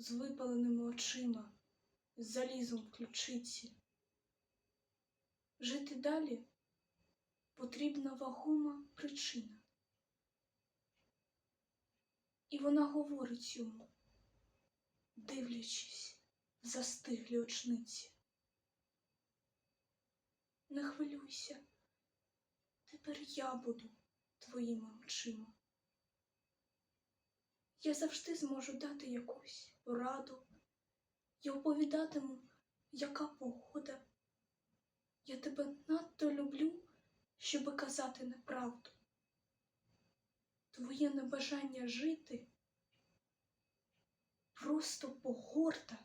з випаленими очима, з залізом в ключиці. Жити далі потрібна вагома причина. І вона говорить йому, дивлячись в застиглі очниці. Не хвилюйся, тепер я буду твоїми очима. Я завжди зможу дати якусь пораду. Я оповідатиму, яка погода. Я тебе надто люблю, щоби казати неправду. Твоє небажання жити просто погорда.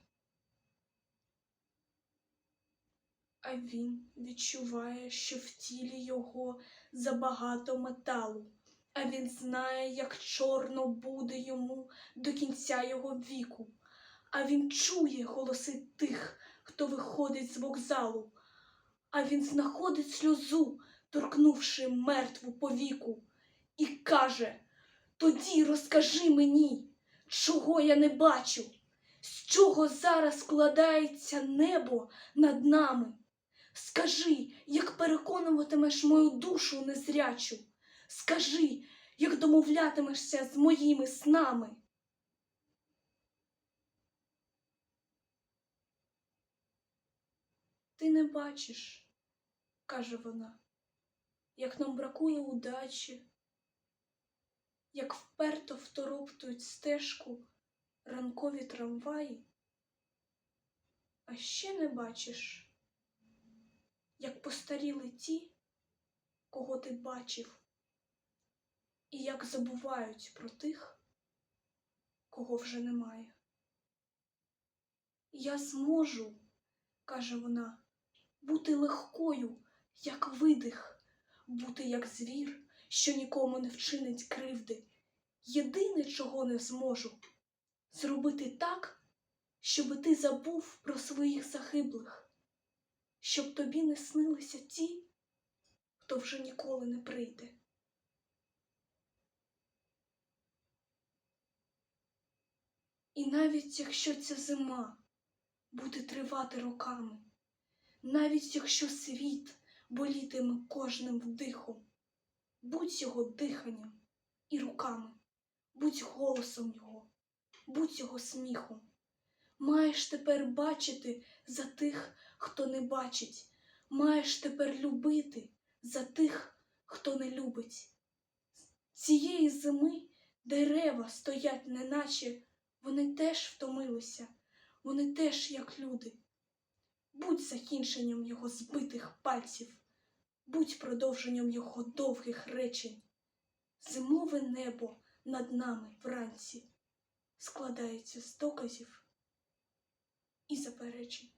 А він відчуває, що в тілі його забагато металу, а він знає, як чорно буде йому до кінця його віку. А він чує голоси тих, хто виходить з вокзалу, а він знаходить сльозу, торкнувши мертву повіку, і каже: Тоді розкажи мені, чого я не бачу, з чого зараз складається небо над нами. Скажи, як переконуватимеш мою душу незрячу. Скажи, як домовлятимешся з моїми снами. Ти не бачиш, каже вона, як нам бракує удачі, як вперто второптують стежку ранкові трамваї. А ще не бачиш, як постаріли ті, кого ти бачив, і як забувають про тих, кого вже немає. Я зможу, каже вона, бути легкою, як видих, бути як звір, що нікому не вчинить кривди. Єдине, чого не зможу, зробити так, щоби ти забув про своїх загиблих, щоб тобі не снилися ті, хто вже ніколи не прийде. І навіть якщо ця зима буде тривати роками, навіть якщо світ болітиме кожним вдихом, будь його диханням і руками, будь голосом його, будь його сміхом. Маєш тепер бачити за тих, хто не бачить, маєш тепер любити за тих, хто не любить. Цієї зими дерева стоять, неначе вони теж втомилися, вони теж як люди. Будь закінченням його збитих пальців, будь продовженням його довгих речень. Зимове небо над нами вранці складається з доказів і заперечень.